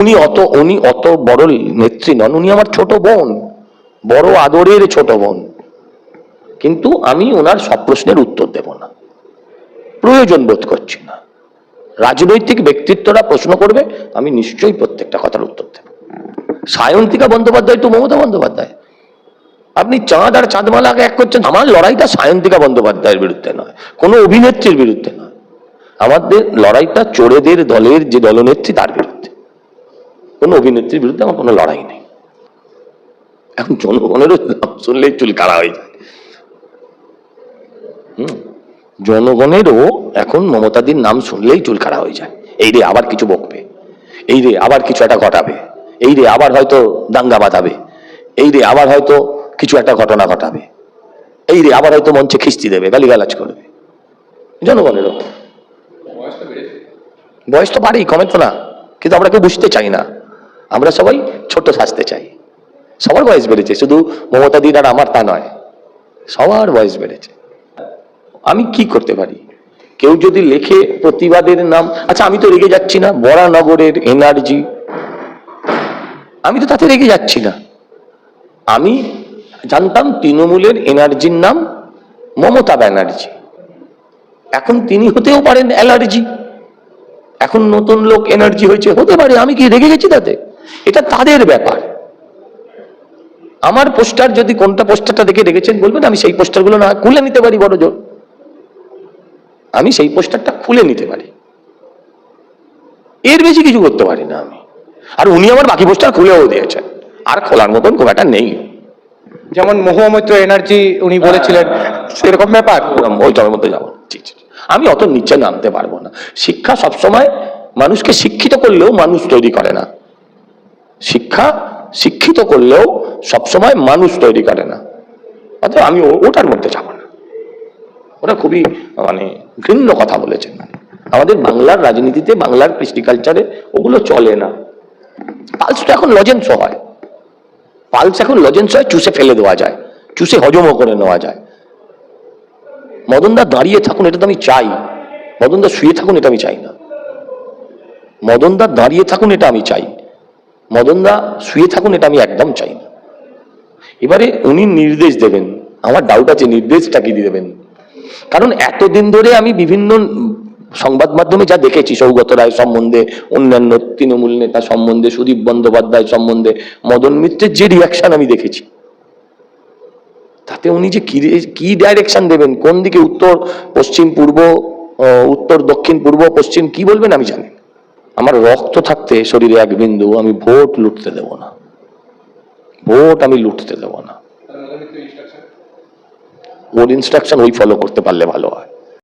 উনি অত উনি অত বড় নেত্রী নন, উনি আমার ছোট বোন, বড় আদরের ছোট বোন। কিন্তু আমি ওনার সব প্রশ্নের উত্তর দেব না। প্রয়োজন বোধ করছি না। রাজনৈতিক ব্যক্তিত্বরা প্রশ্ন করবে, আমি নিশ্চয়ই প্রত্যেকটা কথার উত্তর দেব। সায়ন্তিকা বন্দ্যোপাধ্যায় তো মমতা বন্দ্যোপাধ্যায়। আপনি চাঁদ আর চাঁদমালাকে এক করছেন, আমার লড়াইটা সায়ন্তিকা বন্দ্যোপাধ্যায়ের বিরুদ্ধে নয়, কোনো অভিনেত্রীর বিরুদ্ধে নয়। আমাদের লড়াইটা চোরেদের দলের যে দলনেত্রী, তার বিরুদ্ধে। কোনো অভিনেত্রীর বিরুদ্ধে আমার কোনো লড়াই নেই। এখন জনগণেরও নাম শুনলেই চুল কাড়া হয়ে যায়। হুম জনগণেরও এখন মমতাদির নাম শুনলেই চুল কাড়া হয়ে যায়। এই রে আবার কিছু বকবে। এই রে আবার কিছু একটা ঘটাবে। এই রে আবার হয়তো দাঙ্গা বাঁধাবে। এই রে আবার হয়তো কিছু একটা ঘটনা ঘটাবে। এই রে আবার হয়তো মঞ্চে খিস্তি দেবে গালিগালাজ করবে। জনগণেরও। বয়স তো বাড়ি কমে তো না। কিন্তু আমরা কেউ বুঝতে চাই না। আমরা সবাই ছোট সাজতে চাই। সবার বয়স বেড়েছে, শুধু মমতা দিন আর আমার তা নয়, সবার বয়স বেড়েছে। আমি কি করতে পারি? কেউ যদি লেখে প্রতিবাদের নাম আচ্ছা আমি তো রেগে যাচ্ছি না, বরানগরের এনার্জি আমি তো তাতে রেগে যাচ্ছি না। আমি জানতাম তৃণমূলের এনার্জির নাম মমতা ব্যানার্জি। এখন তিনি হতেও পারেন অ্যালার্জি এখন নতুন লোক এনার্জি হয়েছে, হতে পারে, আমি কি রেগে গেছি তাতে? এটা তাদের ব্যাপার। আমার পোস্টার যদি কোনটা পোস্টারটা দেখে রেখেছেন বলবেন আমি সেই পোস্টারগুলো না খুলে নিতে পারি বড় জোর। আমি সেই পোস্টারটা খুলে নিতে পারি। এর বেশি কিছু করতে পারি না আমি। আর উনি আমার বাকি পোস্টার খুলেও দিয়েছেন। আর খোলার মতন খুব একটা নেই। যেমন মহুমৈত্র এনার্জি উনি বলেছিলেন সেরকম ব্যাপার? ওই তলের মধ্যে যাব। আমি অত নিচে নামতে পারব না। শিক্ষা সবসময় মানুষকে শিক্ষিত করলেও মানুষ তৈরি করে না। শিক্ষা শিক্ষিত করলেও সবসময় মানুষ তৈরি করে না। অতএব আমি ওটার মধ্যে যাব না। ওটা খুবই মানে ঘৃণ্য কথা বলেছেন আমাদের বাংলার রাজনীতিতে, বাংলার কৃষ্টি কালচারে ওগুলো চলে না। পালসটা এখন লজেন্স হয়। পালস এখন লজেন্স হয়, চুষে ফেলে দেওয়া যায়। চুষে হজমও করে নেওয়া যায়। মদনদা দাঁড়িয়ে থাকুন, এটা তো আমি চাই। মদনদা শুয়ে থাকুন, এটা আমি চাই না। মদনদা দাঁড়িয়ে থাকুন, এটা আমি চাই। মদনদা শুয়ে থাকুন, এটা আমি একদম চাই না এবারে উনি নির্দেশ দেবেন, আমার ডাউট আছে, নির্দেশটা কি দেবেন কারণ এতদিন ধরে আমি বিভিন্ন সংবাদ মাধ্যমে যা দেখেছি, সৌগত রায় সম্বন্ধে, অন্যান্য তৃণমূল নেতা সম্বন্ধে, সুদীপ বন্দ্যোপাধ্যায় সম্বন্ধে, মদন মিত্রের যে রিয়াকশন আমি দেখেছি, তাতে উনি যে কি কি ডাইরেকশন দেবেন, কোন দিকে উত্তর, পশ্চিম পূর্ব উত্তর, দক্ষিণ পূর্ব, পশ্চিম কি বলবেন আমি জানি। আমার রক্ত থাকতে শরীরে এক বিন্দু আমি ভোট লুটতে দেব না। ভোট আমি লুটতে দেব না। ওর ইনস্ট্রাকশন ওই ফলো করতে পারলে ভালো হয়।